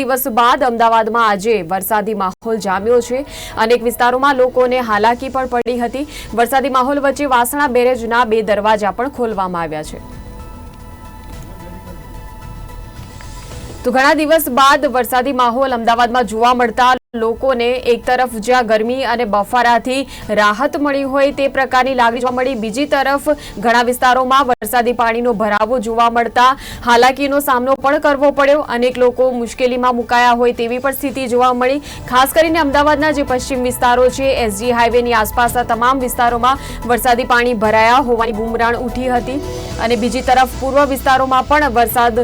દિવસ બાદ અમદાવાદમાં આજે વરસાદી માહોલ જામ્યો છે. અનેક વિસ્તારોમાં લોકોને હાલાકી પણ પડી હતી. વરસાદી માહોલ વચ્ચે વાસણા બેરેજના બે દરવાજા પણ ખોલવામાં આવ્યા છે. તો ઘણા દિવસ બાદ વરસાદી માહોલ અમદાવાદમાં જોવા મળતા લોકોને એક તરફ જ્યાં ગરમી અને બફારાથી રાહત મળી હોય તે પ્રકારની લાગણી જોવા મળી. બીજી તરફ ઘણા વિસ્તારોમાં વરસાદી પાણીનો ભરાવો જોવા મળતા હાલાકીનો સામનો પણ કરવો પડ્યો. અનેક લોકો મુશ્કેલીમાં મુકાયા હોય તેવી પણ સ્થિતિ જોવા મળી. ખાસ કરીને અમદાવાદના જે પશ્ચિમ વિસ્તારો છે, એસજી હાઈવેની આસપાસના તમામ વિસ્તારોમાં વરસાદી પાણી ભરાયા હોવાની બુમરાણ ઉઠી હતી. અને બીજી તરફ પૂર્વ વિસ્તારોમાં પણ વરસાદ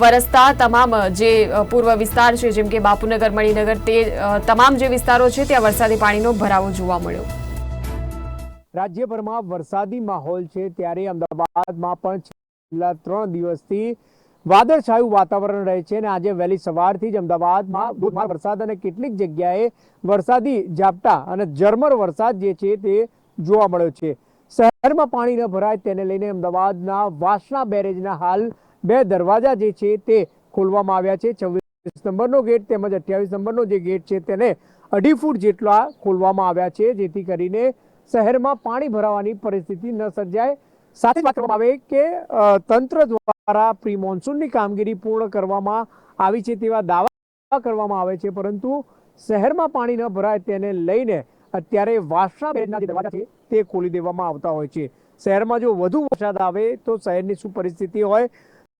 વરસતા તમામ જે પૂર્વ વિસ્તાર છે, જેમ કે બાપુનગર, મણિનગર તે તમામ જે વિસ્તારો છે, ત્યાં વરસાદી પાણીનો ભરાવો જોવા મળ્યો. રાજ્યભરમાં વરસાદી માહોલ છે, ત્યારે અમદાવાદમાં પણ છેલ્લા ત્રણ દિવસથી વાદળછાયું વાતાવરણ રહે છે અને આજે વહેલી સવારથી જ અમદાવાદમાં વરસાદ અને કેટલીક જગ્યાએ વરસાદી ઝાપટા અને ઝરમર વરસાદ જે છે તે જોવા મળ્યો છે. શહેરમાં પાણી ન ભરાય તેને લઈને અમદાવાદના વાસણા બેરેજના હાલ બે દરવાજા જે છે તે ખોલવામાં આવ્યા છે. છવ્વીસ નંબરનો ગેટ તેમજ અઠ્યાવીસ નંબરનો જે ગેટ છે તેને અઢી ફૂટ જેટલા ખોલવામાં આવ્યા છે, જેથી કરીને શહેરમાં પાણી ભરાવાની પરિસ્થિતિ ન સર્જાય. સાથે વાત કરવામાં આવે કે તંત્ર દ્વારા પ્રી મોન્સૂનની કામગીરી પૂર્ણ કરવામાં આવી છે તેવા દાવા કરવામાં આવે છે, પરંતુ શહેરમાં પાણી ન ભરાય તેને લઈને અત્યારે વાસણા બેરેજના દરવાજા છે, તે ખોલી દેવામાં આવતા હોય છે. શહેરમાં જો વધુ વરસાદ આવે તો શહેરની શું પરિસ્થિતિ હોય?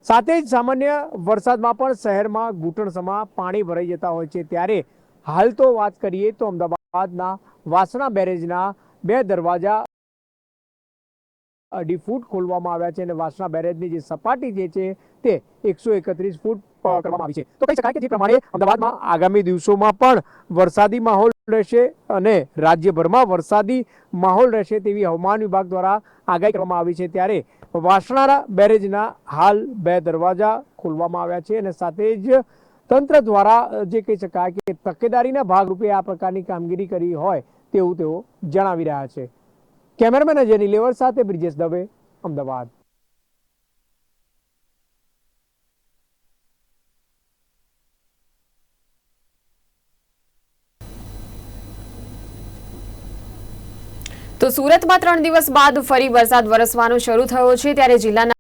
સાથે જ સામાન્ય વરસાદમાં પણ શહેરમાં ઘૂંટણસમા પાણી ભરાઈ જતા હોય છે. ત્યારે હાલ તો વાત કરીએ તો અમદાવાદના વાસણા બેરેજના બે દરવાજા અઢી ફૂટ ખોલવામાં આવ્યા છે અને વાસણા બેરેજની જે સપાટી જે છે, તે એકસો એકત્રીસ ફૂટ કરવામાં આવી છે. તો કહી શકાય કે જે પ્રમાણે અમદાવાદમાં આગામી દિવસોમાં પણ વરસાદી માહોલ રહેશે અને રાજ્યભરમાં વરસાદી માહોલ રહેશે તેવી હવામાન વિભાગ દ્વારા આગાહી કરવામાં આવી છે. ત્યારે વાસણારા બેરેજના હાલ બે દરવાજા ખોલવામાં આવ્યા છે અને સાથે જ તંત્ર દ્વારા જે કહી શકાય કે તકેદારીના ભાગરૂપે આ પ્રકારની કામગીરી કરી હોય તેવું તેઓ જણાવી રહ્યા છે. કેમેરામેન અજય નિલેવર સાથે બ્રિજેશ દવે, અમદાવાદ. તો સુરતમાં ત્રણ દિવસ બાદ ફરી વરસાદ વરસવાનો શરૂ થયો છે ત્યારે જિલ્લાના